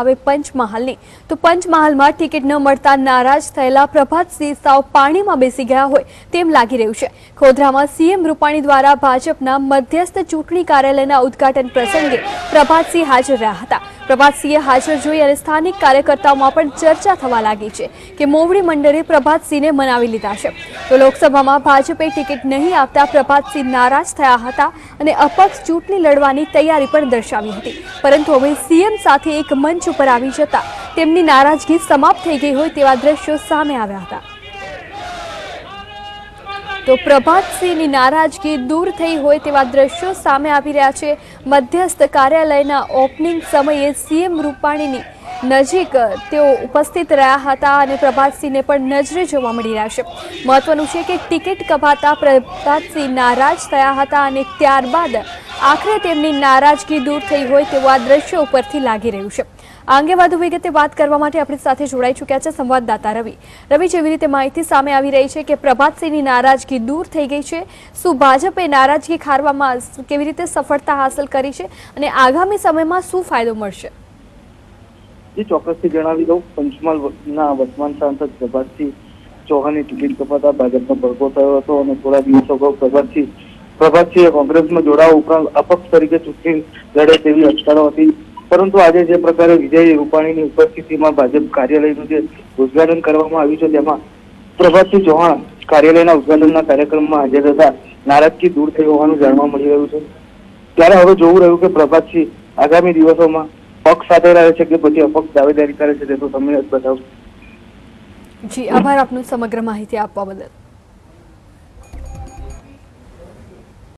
હવે પંચમહાલની. તો પંચમહાલમાં ટિકિટ ન મળતા નારાજ થયેલા પ્રભાતસિંહ સાવ પાણીમાં બેસી ગયા હોય તેમ લાગી રહ્યું છે. ખોદરામાં સીએમ રૂપાણી દ્વારા ભાજપના મધ્યસ્થ ચૂંટણી કાર્યાલયના ઉદ્ઘાટન પ્રસંગે પ્રભાતસિંહ હાજર રહ્યા હતા. પ્રભાતસિંહે હાજર જોઈ અને સ્થાનિક કાર્યકર્તાઓમાં પણ ચર્ચા થવા લાગી છે કે મોવડી મંડળે પ્રભાતસિંહને મનાવી લીધા છે. તો લોકસભામાં ભાજપે ટિકિટ નહીં આપતા પ્રભાતસિંહ નારાજ થયા હતા અને અપક્ષ ચૂંટણી લડવાની તૈયારી પણ દર્શાવી હતી. પરંતુ હવે સીએમ સાથે એક મંચ ઉપર આવી જતા તેમની નારાજગી સમાપ્ત થઈ ગઈ હોય તેવા દ્રશ્યો સામે આવ્યા હતા. તો પ્રભાતસિંહની નારાજગી દૂર થઈ હોય તેવા દ્રશ્યો સામે આવી રહ્યા છે. મધ્યસ્થ કાર્યાલયના ઓપનિંગ સમયે સીએમ રૂપાણીની નજીક તેઓ ઉપસ્થિત રહ્યા હતા અને પ્રભાતસિંહને પણ નજરે જોવા મળી રહ્યા છે. મહત્વનું છે કે ટિકિટ કપાતા પ્રભાતસિંહ નારાજ થયા હતા અને ત્યારબાદ આખરે તેમની નારાજગી દૂર થઈ હોય તેવું આ દ્રશ્યો ઉપરથી લાગી રહ્યું છે. આ અંગે વધુ વિગતે વાત કરવા માટે આપણી સાથે જોડાઈ ચૂક્યા છે સંવાદદાતા રવિ. રવિ, જેવી રીતે માહિતી સામે આવી રહી છે કે પ્રભાતસિંહની નારાજગી દૂર થઈ ગઈ છે. શું ભાજપે નારાજગી ખારવામાં કેવી રીતે સફળતા હાંસલ કરી છે અને આગામી સમયમાં શું ફાયદો મળશે? જે, ચોક્કસથી જણાવી દઉં. પંચમહાલના વર્તમાન સાંસદ પ્રભાતસિંહ ચૌહાણની ટિકિટ કપાતા ભાજપનો ભડકો થયો હતો અને થોડા દિવસો અગાઉ પ્રભાતસિંહ, પ્રભાતસિંહે કોંગ્રેસમાં જોડાવા ઉપરાંત અપક્ષ તરીકે ચૂંટણી લડે તેવી અટકળો હતી. પરંતુ આજે જે પ્રકારે વિજય રૂપાણીની ઉપસ્થિતિમાં ભાજપ કાર્યાલયનું જે ઉદઘાટન કરવામાં આવ્યું છે, તેમાં પ્રભાતસિંહ ચૌહાણ કાર્યાલયના ઉદઘાટનના કાર્યક્રમમાં હાજર હતા. નારાજગી દૂર થઈ હોવાનું જાણવા મળી રહ્યું છે. ત્યારે હવે જોવું રહ્યું કે પ્રભાતસિંહ આગામી દિવસોમાં પક્ષ સાથે રહે છે કે પછી અપક્ષ દાવેદારી કરે છે, તે તો તમે જ બતાવશો જી, આભાર આપનું સમગ્ર માહિતી આપવા બદલ.